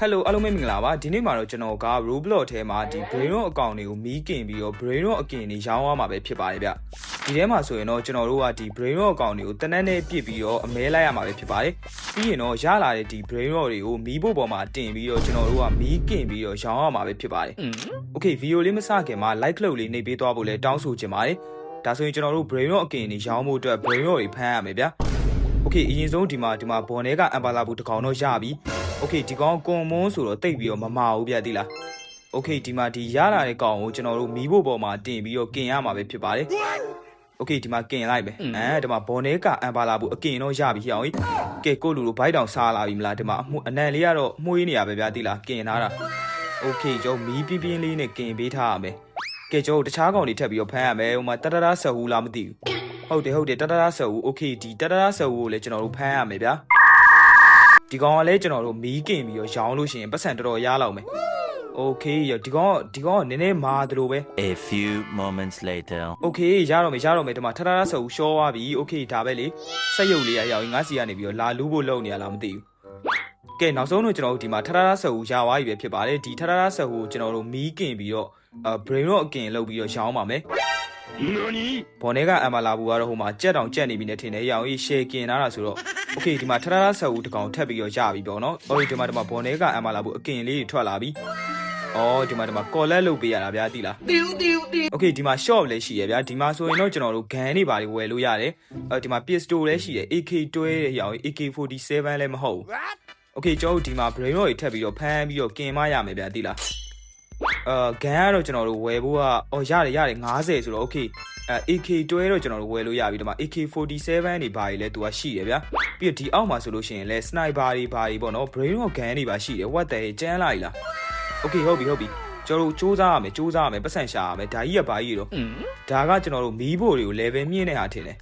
ဟယ်လိုအားလုံးပဲမင်္ဂလာပါဒီနေ့မှာတော့ကျွန်တော်က Roblox ထဲမှာဒီ Brain Rot အကောင့်တွေကိုမီးကင်ပြီးတော့ Brain Rot အကင်တွေရောင်းရမှာပဲဖြစ်ပါတယ်ဗျဒီထဲမှာဆိုရင်တော့ကျွန်တော်တို့ကဒီ Brain Rot အကောင့်တွေကိုတနက်နဲ့ပြစ်ပြီးတော့အမဲလိုက်ရမှာပဲဖြစ်ပါတယ်ပြီးရင်တော့ရလာတဲ့ဒီ Brain Rot တွေကိုမီးဖို့ပေါ်မှာတင်ပြီးတော့ကျွန်တော်တို့ကမီးကင်ပြီးတော့ရောင်းရမှာပဲဖြစ်ပါတယ် Okay ဗီဒီယိုလေးမစခင်မှာ like လုပ်လေးနှိပ်ပေးသွားဖို့လည်းတောင်းဆိုချင်ပါတယ်ဒါဆိုရင်ကျွန်တော်တို့ Brain Rot အကင်တွေရောင်းဖို့အတွက် Brain Rot တွေဖမ်းရမယ်ဗျ Okay အရင်ဆုံးဒီမှာဒီမှာဘော်နဲကအမ်ပါလာဘူးတစ်ကောင်တော့ရပြီ Okay ဒီကောင်ကွန်မွန်းဆိုတော့တိတ်ပြီးတော့မမာဘူးဗျတိလား Okay ဒီမှာဒီရလာတဲ့ကောင်ကိုကျွန်တော်တို့မီးဖို့ပေါ်မှာတင်ပြီးတော့กินရမှာပဲဖြစ်ပါတယ် Okay ဒီမှာกินလိုက်မယ်အဲဒီမှာဘော်နဲကအမ်ပါလာဘူးအกินတော့ရပြီဟောင်းကြီးကဲကိုလူလိုဘိုက်တောင်စားလာပြီမလားဒီမှာအမှုအနံလေးကတော့မှုေးနေရပဲဗျတိလားกินထားတာ Okay ကျွန်တော်မီးပြင်းပြင်းလေးနဲ့กินပေးထားရမယ်ကဲကျွန်တော်တခြားကောင်တွေထပ်ပြီးတော့ဖမ်းရမယ်ဟိုမှာတတရဆက်ဟူလားမသိဘူး ဟုတ်တယ်ဟုတ်တယ်တတရဆော်ဦးโอเคဒီတတရဆော်ဦးကိုလည်းကျွန်တော်တို့ဖမ်းရမယ်ဗျာ ဒီကောင်ကလည်းကျွန်တော်တို့မီးကင်ပြီးတော့ရောင်းလို့ရှိရင်ပတ်စံတော်တော်ရလောက်မယ်โอเคရဒီကောင်ကဒီကောင်ကနည်းနည်းမာသလိုပဲ A few moments later. โอเคရတော့မယ်ရတော့မယ်ဒီမှာထထရဆော်ဦးရှောသွားပြီโอเคဒါပဲလေစက်ရုပ်လေးရရောက်ရင်ငါစီကနေပြီးတော့လာလူးဖို့လုပ်နေရလားမသိဘူးကဲနောက်ဆုံးတော့ကျွန်တော်တို့ဒီမှာထထရဆော်ဦးရသွားပြီပဲဖြစ်ပါတယ်ဒီထထရဆော်ဦးကိုကျွန်တော်တို့မီးကင်ပြီးတော့အဲ brain rot အကင်လုပ်ပြီးတော့ရောင်းပါမယ် ဘော်နေကအမ်မာလာဘူးကတော့ဟိုမှာကြက်တောင်ကြက်နေပြီနဲ့ထင်တယ်ရအောင်ကြီးရှယ်ကင်လာတာဆိုတော့โอเคဒီမှာထထထဆက်ဦးတကောင်ထပ်ပြီးတော့ရပြီပေါ့နော်အော်ဒီမှာဒီမှာဘော်နေကအမ်မာလာဘူးအကင်လေးတွေထွက်လာပြီအော်ဒီမှာဒီမှာကော်လက်လုပ်ပေးရတာဗျာတိလားတီူတီူတီโอเคဒီမှာ shop လည်းရှိရဗျာဒီမှာဆိုရင်တော့ကျွန်တော်တို့ဂန်တွေပါတွေဝယ်လို့ရတယ်အဲဒီမှာ pistol လည်းရှိတယ် AK တွဲတဲ့ရအောင် AK47 လည်းမဟုတ်ဘူးโอเคကျွန်တော်တို့ဒီမှာ brain rot တွေထပ်ပြီးတော့ဖမ်းပြီးတော့กินမရမယ်ဗျာတိလား အာဂန်ကတော့ကျွန်တော်တို့ဝယ်ဖို့ကအော်ရတယ်ရတယ်90ဆိုတော့ okay အဲ AK တွဲတော့ကျွန်တော်တို့ဝယ်လို့ရပြီဒီမှာ AK47 တွေဘာတွေလဲသူကရှိတယ်ဗျာပြီးတော့ဒီအောက်မှာဆိုလို့ရှိရင်လဲ sniper တွေဘာတွေပေါ့နော် brain of gun တွေပါရှိတယ် what the ကျန်းလာ E လား okay ဟုတ်ပြီဟုတ်ပြီကျွန်တော်တို့စူးစမ်းရမယ်စူးစမ်းရမယ်ပတ်စံရှာရမယ်ဒါကြီးကဘာကြီးတော့ဒါကကျွန်တော်တို့မီးဖို့တွေကို level မြင့်နေတာထင်တယ်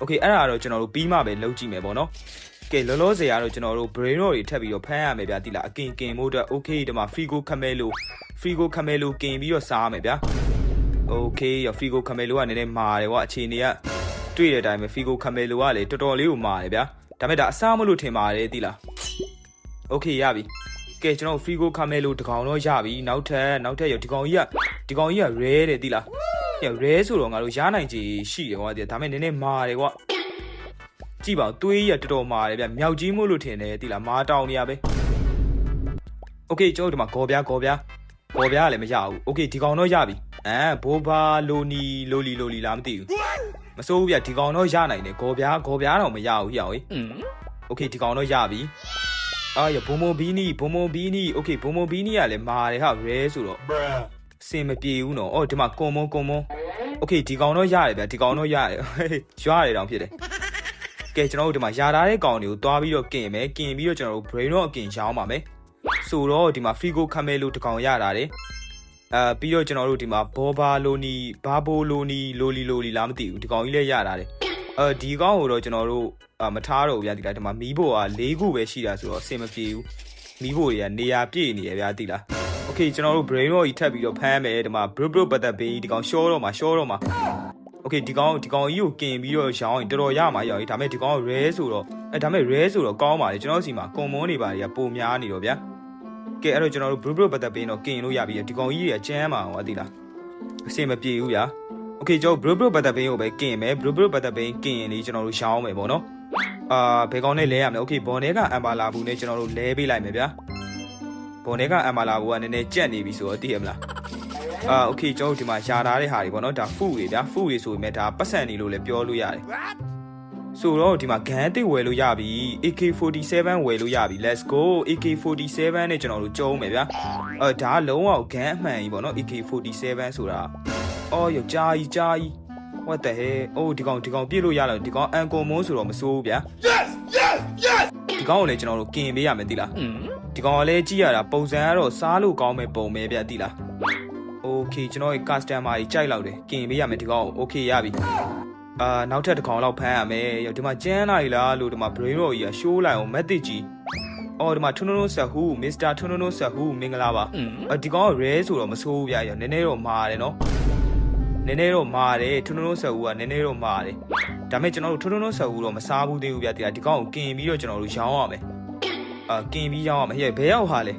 okay အဲ့ဒါကတော့ကျွန်တော်တို့ပြီးမှပဲလုပ်ကြည့်မယ်ပေါ့နော် ကဲလောလောဆယ်ကတော့ကျွန်တော်တို့ brain rot တွေထပ်ပြီးတော့ဖမ်းရမယ်ဗျာတိလားအကင်ကင်ဖို့အတွက် okay ဒီမှာ figo camelo figo camelo ကင်ပြီးတော့စားရမယ်ဗျာ okay ရ figo camelo ကနည်းနည်းမာတယ်ကွာအခြေအနေကတွေ့တဲ့အတိုင်းပဲ figo camelo ကလေတော်တော်လေးကိုမာတယ်ဗျာဒါပေမဲ့ဒါအစားမလို့ထင်ပါတယ်တိလား okay ရပြီကဲကျွန်တော် figo camelo တကောင်တော့ရပြီနောက်ထပ်နောက်ထပ်ရဒီကောင်ကြီးကဒီကောင်ကြီးက rare တယ်တိလားရ rare ဆိုတော့ငါတို့ရနိုင်ချေရှိတယ်ကွာဒါပေမဲ့နည်းနည်းမာတယ်ကွာ ကြည့်ပါဦးသွေးရတော်တော်မာတယ်ဗျမြောက်ကြီးမို့လို့ထင်တယ်တိလားမာတောင်နေရပဲโอเคကျွန်တော်ဒီမှာဂေါ်ပြားဂေါ်ပြားဂေါ်ပြားကလည်းမရဘူးโอเคဒီကောင်တော့ရပြီအဲဘိုးဘာလိုနီလိုလီလိုလီလားမသိဘူးမစိုးဘူးဗျဒီကောင်တော့ရနိုင်တယ်ဂေါ်ပြားဂေါ်ပြားတော့မရဘူးဟိအောင်โอเคဒီကောင်တော့ရပြီအာရဘုံဘုံဘီနီဘုံဘုံဘီနီโอเคဘုံဘုံဘီနီကလည်းမာတယ်ဟာရဲဆိုတော့စင်မပြေဘူးနော်အော်ဒီမှာကွန်မွန်ကွန်မွန်โอเคဒီကောင်တော့ရတယ်ဗျဒီကောင်တော့ရတယ်ရွာရတယ်တောင်ဖြစ်တယ် ကဲကျွန်တော်တို့ဒီမှာယာထားတဲ့ကောင်တွေကိုတွားပြီးတော့กินမယ်กินပြီးတော့ကျွန်တော်တို့ brain rot အကင်ရောင်းပါမယ်ဆိုတော့ဒီမှာ figo camelo တကောင်ရတာတယ်အဲပြီးတော့ကျွန်တော်တို့ဒီမှာ boba loni babo loni loli loli လားမသိဘူးဒီကောင်ကြီးလည်းရတာတယ်အဲဒီကောင်ကိုတော့ကျွန်တော်တို့အာမထားတော့ဘူးဗျာဒီလားဒီမှာမီးဖို့က၄ခုပဲရှိတာဆိုတော့အဆင်မပြေဘူးမီးဖို့တွေကနေရာပြည့်နေရဗျာဒီလားโอเคကျွန်တော်တို့ brain rot ကြီးထပ်ပြီးတော့ဖမ်းမယ်ဒီမှာ bro bro ပတ်သက်ပေးဒီကောင်ရှောတော့မှာရှောတော့မှာ โอเคဒီကောင်ဒီကောင်ကြီးကိုกินပြီးတော့ရောင်းရင်တော်တော်ရမှာရောင်းရင်ဒါပေမဲ့ဒီကောင်က rare ဆိုတော့အဲဒါပေမဲ့ rare ဆိုတော့ကောင်းပါလေကျွန်တော်စီမှာကွန်မွန်တွေပါတွေကပုံများနေတော့ဗျာကဲအဲ့တော့ကျွန်တော်တို့ bro bro ပတ်သက်ပေးတော့กินလို့ရပြီဒီကောင်ကြီးတွေကကျန်းမှာဟောသိလားအဆင်မပြေဘူးဗျာโอเคကျွန်တော် bro bro ပတ်သက်ပေးကိုပဲกินမယ် bro bro ပတ်သက်ပေးกินရင်လေကျွန်တော်တို့ရောင်းမယ်ပေါ့နော်အာဘယ်ကောင်နဲ့လဲရမလဲโอเคဘော်နဲကအမ်ပါလာဘူးနဲ့ကျွန်တော်တို့လဲပေးလိုက်မယ်ဗျာဘော်နဲကအမ်ပါလာဘူးကနည်းနည်းကြက်နေပြီဆိုတော့သိရမလား အာโอเคကျွန်တော်တို့ဒီမှာယာထားတဲ့ဟာတွေပေါ့နော်ဒါဖူတွေဗျာဖူတွေဆိုပေမဲ့ဒါပတ်စံနေလို့လည်းပြောလို့ရတယ်ဆိုတော့ဒီမှာဂန်တစ်ဝယ်လို့ရပြီ AK47 ဝယ်လို့ရပြီ let's go AK47 နဲ့ကျွန်တော်တို့ကြုံးမယ်ဗျာအဲဒါလုံးဝဂန်အမှန်ကြီးပေါ့နော် AK47 ဆိုတာအော်ယောကြားကြီးကြားကြီး what the hell အိုးဒီကောင်ဒီကောင်ပြစ်လို့ရလားဒီကောင်အန်ကွန်မွန်းဆိုတော့မစိုးဘူးဗျာ yes yes yes ဒီကောင်ကိုလည်းကျွန်တော်တို့กินပေးရမယ်တိလားဒီကောင်ကလည်းကြည့်ရတာပုံစံကတော့စားလို့ကောင်းမဲ့ပုံပဲဗျာတိလား Okay ကျွန်တော်ရဲ့ customer ကြီးကြိုက်လောက်တယ်กินပေးရမယ်ဒီကောင်ကို Okay ရပြီအာနောက်ထပ်တစ်ကောင်လောက်ဖမ်းရမယ်ရောဒီမှာကျန်းလာ E လားလို့ဒီမှာ brain rot ကြီးက show လိုက်အောင် message ကြီးအော်ဒီမှာထွန်းထွန်းဆက်ဟူမစ္စတာထွန်းထွန်းဆက်ဟူမင်္ဂလာပါအဲဒီကောင်က rare ဆိုတော့မဆိုးဘူးဗျာရောနည်းနည်းတော့မာတယ်နော်နည်းနည်းတော့မာတယ်ထွန်းထွန်းဆက်ဟူကနည်းနည်းတော့မာတယ်ဒါပေမဲ့ကျွန်တော်တို့ထွန်းထွန်းဆက်ဟူတော့မစားဘူးသေးဘူးဗျာဒီကောင်ကိုกินပြီးတော့ကျွန်တော်တို့ရောင်းရမယ် အာကင်ပြီးရောင်းရမယ်ဟဲ့ဘယ်ရောက်ဟာလဲ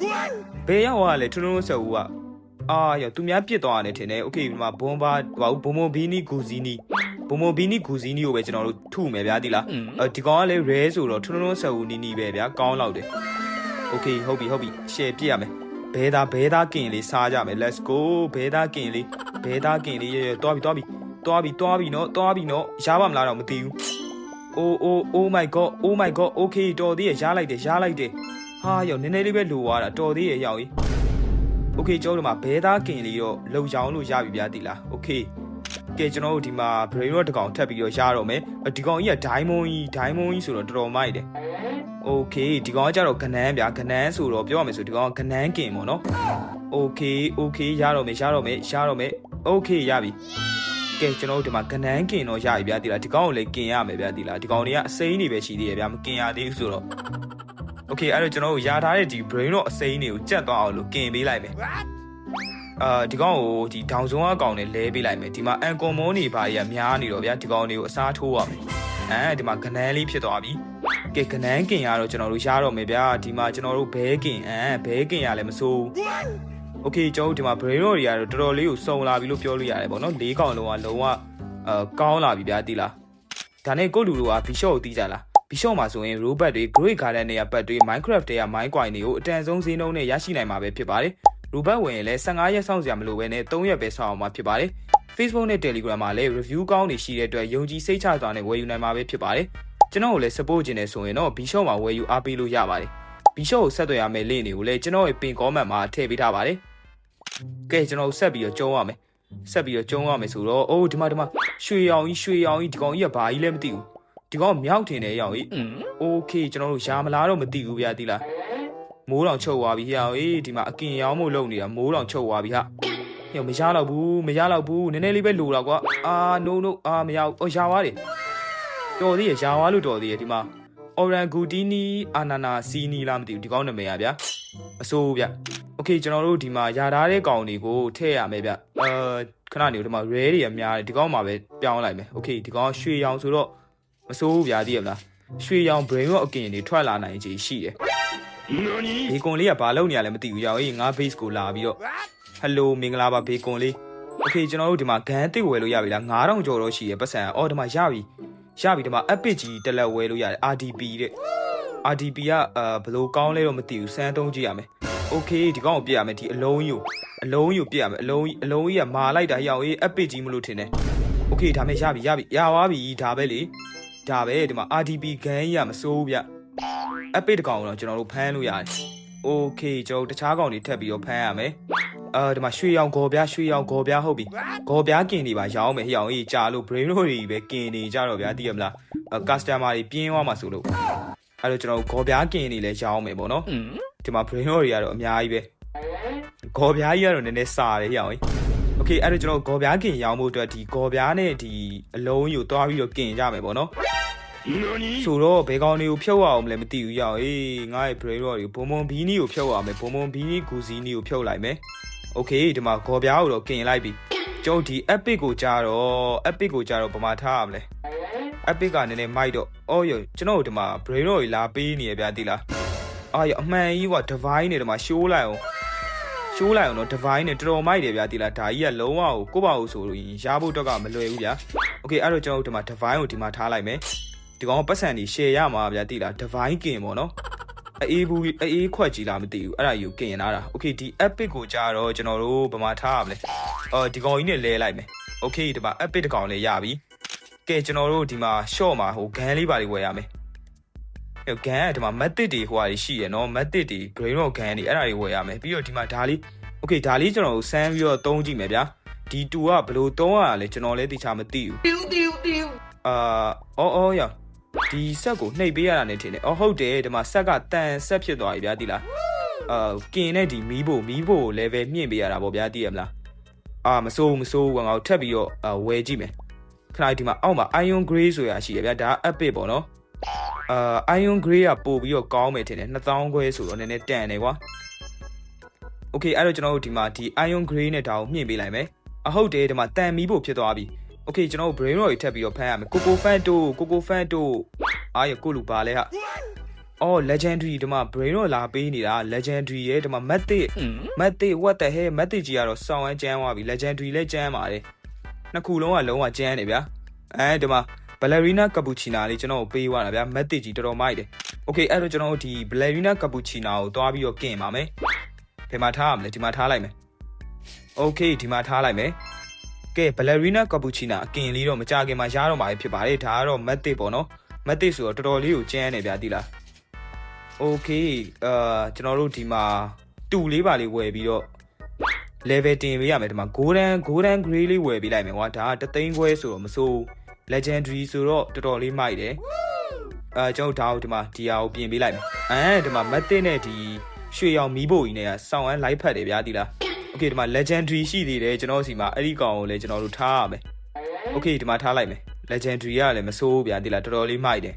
ဘယ်ရောက်ဟာလဲထွန်းထွန်းဆက်ဦးက အာရောသူများပြစ်သွားတယ်ထင်တယ်โอเคဒီမှာဘွန်ဘာဟိုဘုံဘုံဘီနီဂူဇီနီဘုံဘုံဘီနီဂူဇီနီကိုပဲကျွန်တော်တို့ထုမယ်ဗျာဒီလားအဲဒီကောင်ကလည်း rare ဆိုတော့ထွန်းထွန်းဆက်ဦးနီနီပဲဗျာကောင်းလောက်တယ်โอเคဟုတ်ပြီဟုတ်ပြီ share ပြစ်ရမယ်ဘဲသားဘဲသားကင်လေးစားကြမယ် let's go ဘဲသားကင်လေးဘဲသားကင်လေးရရတွားပြီတွားပြီတွားပြီတွားပြီနော်တွားပြီနော်ရပါမလားတော့မသိဘူး oh oh oh my god oh my god okay တော်သေးရရလိုက်တယ်ရလိုက်တယ်ဟာရောနည်းနည်းလေးပဲလိုသွားတာတော်သေးရရောက်ကြီး okay ကျောင်းတို့မှာဘဲသားကင်လေးတော့လုံချောင်းလို့ရပြီဗျာတိလား okay ကဲကျွန်တော်တို့ဒီမှာ brain rot တစ်ကောင်ထပ်ပြီးတော့ရတော့မယ်ဒီကောင်ကြီးက diamond ကြီး diamond ကြီးဆိုတော့တော်တော်မိုက်တယ် okay ဒီကောင်ကကြတော့ကနန်းဗျာကနန်းဆိုတော့ပြောရမယ်ဆိုဒီကောင်ကကနန်းကင်ပေါ့နော် okay okay ရတော့မယ်ရတော့မယ်ရတော့မယ် okay ရပြီကဲကျွန်တော်တို့ဒီမှာကနန်းကင်တော့ရပြီဗျာဒီလားဒီကောင်ကိုလည်းကင်ရမယ်ဗျာဒီလားဒီကောင်တွေကအစိမ်းတွေပဲရှိသေးတယ်ဗျာမကင်ရသေးဘူးဆိုတော့ Okay အဲ့တော့ကျွန်တော်တို့ယာထားတဲ့ဒီ brain တော့အစိမ်းတွေကိုကြက်သွားအောင်လို့ကင်ပေးလိုက်မယ်အာဒီကောင်ကိုဒီဒေါင်စုံအကောင်နဲ့လဲပေးလိုက်မယ်ဒီမှာအန်ကွန်မွန်နေပါကြီးကများနေတော့ဗျာဒီကောင်တွေကိုအစားထိုးရမယ်အဲဒီမှာကနန်းလေးဖြစ်သွားပြီကဲကနန်းကင်ရတော့ကျွန်တော်တို့ရတော့မယ်ဗျာဒီမှာကျွန်တော်တို့ဘဲကင်အဲဘဲကင်ရလည်းမစိုးဘူး โอเคကျွန်တော်တို့ဒီမှာ brain rot တွေကတော့တော်တော်လေးကိုစုံလာပြီလို့ပြောလို့ရတယ်ပေါ့နော်၄កောင်လုံးကလုံးဝအဲကောင်းလာပြီဗျာတိလားဒါနဲ့ကိုယ့်လူတို့က bishop ကိုတီးကြလား bishop မှာဆိုရင် robot တွေ great garden တွေကပတ်တွေ minecraft တွေက mine coin တွေကိုအတန်ဆုံးဈေးနှုန်းနဲ့ရရှိနိုင်မှာပဲဖြစ်ပါတယ် robot ဝင်ရင်လည်း15ရက်စောင့်စရာမလိုဘဲနဲ့3ရက်ပဲစောင့်အောင်မှာဖြစ်ပါတယ် Facebook နဲ့ Telegram မှာလည်း review ကောင်းတွေရှိတဲ့အတွက်ယုံကြည်စိတ်ချစွာနဲ့ဝယ်ယူနိုင်မှာပဲဖြစ်ပါတယ်ကျွန်တော်ကိုလည်း support ခြင်းနဲ့ဆိုရင်တော့ bishop မှာဝယ်ယူအားပေးလို့ရပါတယ် bishop ကိုဆက်သွယ်ရမယ့် link တွေကိုလည်းကျွန်တော်ရဲ့ pin comment မှာထည့်ပေးထားပါတယ်ကဲကျွန်တော်ဆက်ပြီးတော့ကျုံးရမယ်ဆက်ပြီးတော့ကျုံးရမယ်ဆိုတော့အိုးဒီမှာဒီမှာရွှေရောင်ကြီးရွှေရောင်ကြီးဒီကောင်ကြီးကဘာကြီးလဲမသိဘူး ဒီကောင်မြောက်ထင်တယ်ရောင်ကြီးโอเคကျွန်တော်တို့ရှာမလားတော့မသိဘူးဗျာဒီလားမိုးတောင်ချုပ်သွားပြီဟဲ့အောင်အေးဒီမှာအကင်ရောင်းမို့လုံနေတာမိုးတောင်ချုပ်သွားပြီဟာဟဲ့မရတော့ဘူးမရတော့ဘူးနည်းနည်းလေးပဲလိုတော့ကွာအာ no no အာမရဘူးအော်ရှာသွားတယ်တော်သေးရရှာသွားလို့တော်သေးရဒီမှာ Orangutini Anana Sini လားမသိဘူးဒီကောင်နာမည်อ่ะဗျာမစိုးဘူးဗျာ โอเคကျွန်တော်တို့ဒီမှာယာထားတဲ့ကောင်တွေကိုထည့်ရမယ်ဗျအာခဏနေဒီမှာ rare တွေအများတယ်ဒီကောင်မှာပဲပြောင်းလိုက်မယ်โอเคဒီကောင်ရွှေရောင်ဆိုတော့ မစိုးဘူးဗျာသိရမလားရွှေရောင် brain rot အကင်တွေထွက်လာနိုင်ခြေရှိတယ်ဘေကွန်လေးကဘာလုပ်နေရလဲမသိဘူးရောင်အေးငါ base ကိုလာပြီးတော့ hello မင်္ဂလာပါဘေကွန်လေးโอเคကျွန်တော်တို့ဒီမှာဂန်တစ်ဝယ်လို့ရပြီလား9000ကျော်တော့ရှိရပတ်စံအော်ဒီမှာရပြီရပြီဒီမှာ epic ကြီးတက်လက်ဝယ်လို့ရတယ် RDP တဲ့ RDP ကအာဘယ်လိုကောင်းလဲတော့မသိဘူးစမ်းသုံးကြည့်ရမယ် โอเคဒီကောင်ကိုပြရမယ်ဒီအလုံးကြီးကိုအလုံးကြီးကိုပြရမယ်အလုံးကြီးအလုံးကြီးကမာလိုက်တာရောက်အေးအပစ်ကြီးမလို့ထင်တယ်โอเคဒါမဲ့ရပြီရပြီရသွားပြီဒါပဲလေ ဒါပဲဒီမှာ RDP ဂန်ကြီးကမစိုးဘူးဗျအပစ်တကောင်တော့ကျွန်တော်တို့ဖမ်းလို့ရတယ်โอเคကျွန်တော်တခြားကောင်တွေထပ်ပြီးတော့ဖမ်းရမယ်အာဒီမှာရွှေရောင်ဂေါ်ပြားရွှေရောင်ဂေါ်ပြားဟုတ်ပြီဂေါ်ပြားကင်တွေပါရောင်းမယ်ဟိအောင်အေးကြာလို့ brain rot တွေပဲကင်နေကြတော့ဗျာသိရမလား customer တွေပြင်းသွားမှာဆိုလို့အဲ့တော့ကျွန်တော်ဂေါ်ပြားကင်တွေလည်းရောင်းမယ်ပေါ့နော် ဒီမှာ brain rot တွေကတော့အများကြီးပဲဂေါ်ပြားကြီးကတော့နည်းနည်းစာတယ်ဟိအောင် โอเคအဲ့တော့ကျွန်တော်ဂေါ်ပြားကင်ရောင်းဖို့အတွက်ဒီဂေါ်ပြားနဲ့ဒီအလုံးကြီးကိုတွားပြီးတော့ကင်ကြမယ်ပေါ့နော်ဆိုတော့ဘယ်ကောင်တွေကိုဖြုတ်ရအောင်မလဲမသိဘူးရအောင်အေးငါ့ရဲ့ brain rot တွေကိုဘုံဘုံဘီနီကိုဖြုတ်ရမယ်ဘုံဘုံဘီနီဂူစီနီကိုဖြုတ်လိုက်မယ်โอเคဒီမှာဂေါ်ပြားကိုတော့ကင်လိုက်ပြီကျွန်တော်ဒီ epic ကိုကြားတော့ epic ကိုကြားတော့ဗမာထားရမလဲ epic ကနည်းနည်းမိုက်တော့အော်ရကျွန်တော်တို့ဒီမှာ brain rot တွေလာပေးနေရဗျာတိလား အာရအမှန်ကြီးက divine နဲ့ဒီမှာရှိုးလိုက်အောင် ရှိုးလိုက်အောင်တော့ divine နဲ့တော်တော်မိုက်တယ်ဗျာဒီလားဒါကြီးကလုံးဝကိုကိုပါအောင်ဆိုလို့ရင်ရဖို့တော့ကမလွယ်ဘူးဗျာโอเคအဲ့တော့ကျွန်တော်တို့ဒီမှာ divine ကိုဒီမှာထားလိုက်မယ်ဒီကောင်ပတ်စံကြီး share ရမှာဗျာတိလား divine ကင်ပေါ့နော်အေးဘူးအေးခွက်ကြီးလားမသိဘူးအဲ့ဒါကြီးကိုကင်ရတာโอเคဒီ epic ကိုကြာတော့ကျွန်တော်တို့ဗမာထားရမလဲအော်ဒီကောင်ကြီးနဲ့လဲလိုက်မယ်โอเคဒီမှာ epic တကောင်လေးရပြီကဲကျွန်တော်တို့ဒီမှာ short မှာဟို gun လေးပါလေးဝယ်ရမယ် ဟို gun ကဒီမှာ method တွေဟိုဟာတွေရှိရယ်နော် method တွေ brain rot gun တွေအဲ့ဒါတွေဝယ်ရမယ်ပြီးတော့ဒီမှာဒါလေး okay ဒါလေးကျွန်တော်တို့စမ်းပြီးတော့သုံးကြည့်မယ်ဗျာဒီ2ကဘယ်လိုသုံးရတာလဲကျွန်တော်လည်းသိချာမသိဘူးတီးတီးတီးအာအော်အော်ရဒီဆက်ကိုနှိပ်ပေးရတာနဲ့ထင်တယ်အော်ဟုတ်တယ်ဒီမှာဆက်ကတန်ဆက်ဖြစ်သွားပြီဗျာတိလားအာကင်နဲ့ဒီမီးဖို့မီးဖို့ level မြင့်ပေးရတာပေါ့ဗျာသိရမလားအာမစိုးဘူးမစိုးဘူးကွာငါတို့ထပ်ပြီးတော့အာဝယ်ကြည့်မယ်ခဏဒီမှာအောက်မှာ iron gray ဆိုရရှိရဗျာဒါ epic ပေါ့နော် အာ iron gray ကပို့ပြီးတော့ကောင်းမယ်ထင်တယ်2000ခွဲဆိုတော့နည်းနည်းတန်တယ်ကွာ okay အဲ့တော့ကျွန်တော်တို့ဒီမှာဒီ iron gray နဲ့ဒါကိုမြင့်ပေးလိုက်မယ်အဟုတ်တယ်ဒီမှာတန်မီးဖို့ဖြစ်သွားပြီ okay ကျွန်တော်တို့ brain rot တွေထပ်ပြီးတော့ဖမ်းရမယ် coco fan တို့ coco fan တို့အားရကိုလူပါလဲဟာအော် legendary ဒီမှာ brain တော့လာပေးနေတာ legendary ရဲ့ဒီမှာ method method what the hell method ကြီးကတော့စောင်းဝမ်းကျန်းသွားပြီ legendary လည်းကျန်းပါတယ်နှစ်ခုလုံးကလုံးဝကျန်းနေဗျာအဲဒီမှာ ballerina cappuccino လေးကျွန်တော်ကိုပေးသွားတာဗျာ method ကြီးတော်တော်မိုက်တယ် okay အဲ့တော့ကျွန်တော်တို့ဒီ ballerina cappuccino ကိုတွားပြီးတော့กินပါမယ်ဘယ်မှာထားရမလဲဒီမှာထားလိုက်မယ် okay ဒီမှာထားလိုက်မယ်ကဲ ballerina cappuccino အကင်လေးတော့မကြခင်မှာရတော့မှာဖြစ်ပါတယ်ဒါကတော့ method ပေါ့နော် method ဆိုတော့တော်တော်လေးကိုကျန်းနေဗျာတိလား okay အာကျွန်တော်တို့ဒီမှာတူလေးပါလေးဝယ်ပြီးတော့ level တင်ပေးရမယ်ဒီမှာ golden golden gray လေးဝယ်ပေးလိုက်မယ်ကွာဒါကတသိန်းခွဲဆိုတော့မစိုး legendary ဆိုတော့တော်တော်လေးမိုက်တယ်အာကျွန်တော်တို့ဒါကိုဒီမှာဒီဟာကိုပြင်ပေးလိုက်မယ်အဲဒီမှာ method နဲ့ဒီရွှေရောင်မီးဖို့ကြီးနဲ့ကစောင်းအန်းလိုက်ဖက်တယ်ဗျာတိလား okay ဒီမှာ legendary ရှိသေးတယ်ကျွန်တော်စီမှာအဲ့ဒီကောင်ကိုလည်းကျွန်တော်တို့ထားရမယ် okay ဒီမှာထားလိုက်မယ် legendary ကလည်းမစိုးဘူးဗျာတိလားတော်တော်လေးမိုက်တယ်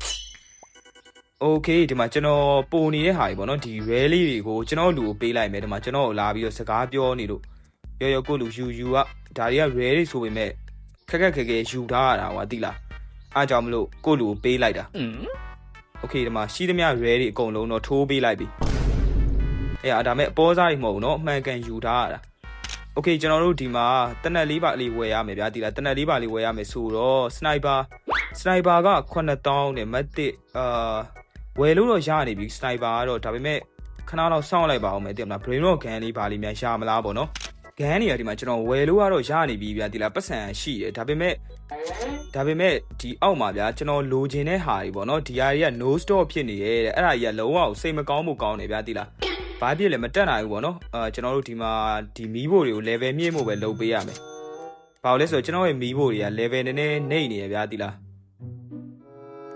okay ဒီမှာကျွန်တော်ပိုနေတဲ့ဟာကြီးပေါ့နော်ဒီ rally တွေကိုကျွန်တော်လူကိုပေးလိုက်မယ်ဒီမှာကျွန်တော်ကိုလာပြီးတော့စကားပြောနေလို့ရောရောကိုလူယူယူကဒါတွေက rally ဆိုပေမဲ့ ခက်ခက်ခဲခဲယူထားရတာကွာတိလားအားကြောင့်မလို့ကိုလူကိုပေးလိုက်တာ okay ဒီမှာရှိသမျှ rally အကုန်လုံးတော့ထိုးပေးလိုက်ပြီအဲ့ဒါဒါမဲ့အပေါ်စားတွေမဟုတ်ဘူးเนาะအမှန်ကန်ယူထားရတာ okay ကျွန်တော်တို့ဒီမှာတနက်လေးပါလေးဝယ်ရမယ်ဗျာဒီလားတနက်လေးပါလေးဝယ်ရမယ်ဆိုတော့ sniper sniper က9000နဲ့ matic အာဝယ်လို့တော့ရနေပြီ sniper ကတော့ဒါပေမဲ့ခဏတော့စောင့်လိုက်ပါအောင်မယ်တင်မလား brain rock gun လေးပါလေးများရမလားပေါ့နော် gun တွေကဒီမှာကျွန်တော်ဝယ်လို့ကတော့ရနေပြီဗျာဒီလားပတ်စံရှိတယ်ဒါပေမဲ့ဒါပေမဲ့ဒီအောက်မှာဗျာကျွန်တော်လိုချင်တဲ့ဟာတွေပေါ့နော်ဒီဟာတွေက no store ဖြစ်နေရဲ့တဲ့အဲ့ဒါကြီးကလုံးဝစိတ်မကောင်းမှုကောင်းတယ်ဗျာဒီလားဘာဖြစ်လဲမတက်နိုင်ဘူးပေါ့နော်အာကျွန်တော်တို့ဒီမှာဒီမီးဖို့တွေကို level မြင့်ဖို့ပဲလုပ်ပေးရမယ်။ဘာလို့လဲဆိုတော့ကျွန်တော်ရဲ့မီးဖို့တွေက level နည်းနည်းနှိမ့်နေရဗျာဒီလား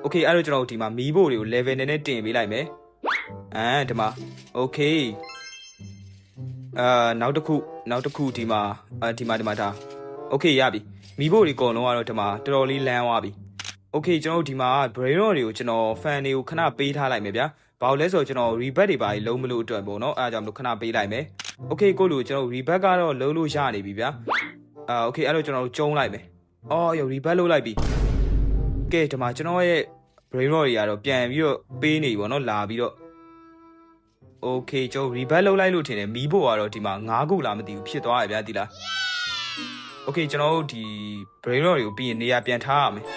။ Okay အဲ့တော့ကျွန်တော်တို့ဒီမှာမီးဖို့တွေကို level နည်းနည်းတင်ပေးလိုက်မယ်။အာဒီမှာ Okay အာနောက်တစ်ခုနောက်တစ်ခုဒီမှာအာဒီမှာဒီမှာဒါ Okay ရပြီ။မီးဖို့တွေအကုန်လုံးကတော့ဒီမှာတော်တော်လေးလန်းသွားပြီ။ Okay ကျွန်တော်တို့ဒီမှာ brain rot တွေကိုကျွန်တော် fan တွေကိုခဏပေးထားလိုက်မယ်ဗျာ။ဘာလို့လဲဆိုတော့ကျွန်တော် rebut တွေပါလုံးမလို့အတွက်ပေါ့နော်။အဲအကြောင်းမလို့ခဏပေးလိုက်မယ်။ Okay ကိုလူကျွန်တော် rebut ကတော့လုံးလို့ရနေပြီဗျာ။အာ Okay အဲ့တော့ကျွန်တော်တို့ကျုံးလိုက်မယ်။အော်ရော rebut လုပ်လိုက်ပြီ။ကဲဒီမှာကျွန်တော်ရဲ့ brain rot တွေကတော့ပြန်ပြီးတော့ပေးနေပြီပေါ့နော်လာပြီးတော့ Okay ကျွန်တော် rebut လုပ်လိုက်လို့ထင်တယ်မီးဖို့ကတော့ဒီမှာ9ခုလားမသိဘူးဖြစ်သွားရဗျာဒီလား။ Okay ကျွန်တော်တို့ဒီ brain rot တွေကိုပြီးရင်နေရာပြန်ထားရမယ်။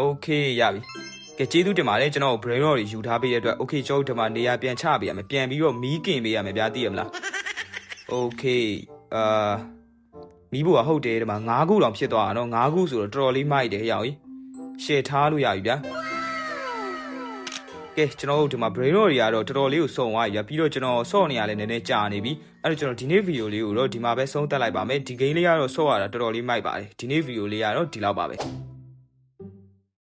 Okay ရပြီ။ကဲကျေးဇူးတင်ပါတယ်ကျွန်တော် brain rot တွေယူထားပေးတဲ့အတွက် Okay ကျွန်တော်ဒီမှာနေရာပြန်ချပေးရမယ်။ပြန်ပြီးတော့မီးကင်ပေးရမယ်ဗျာသိရမလား။ Okay အာမီးဖို့ကဟုတ်တယ်ဒီမှာ9ခုတောင်ဖြစ်သွားတာနော်9ခုဆိုတော့တော်တော်လေးမိုက်တယ်ရောက်ကြီး။ share ထားလို့ရပြီဗျာ။ ကဲကျွန်တော်တို့ဒီမှာ brain rot တွေကတော့တော်တော်လေးကိုစုံသွားပြီဗျာပြီးတော့ကျွန်တော်ဆော့နေရလဲနည်းနည်းကြာနေပြီအဲ့တော့ကျွန်တော်ဒီနေ့ဗီဒီယိုလေးကိုတော့ဒီမှာပဲဆုံးသက်လိုက်ပါမယ်ဒီ game လေးကတော့ဆော့ရတာတော်တော်လေးမိုက်ပါတယ်ဒီနေ့ဗီဒီယိုလေးကတော့ဒီလောက်ပါပဲ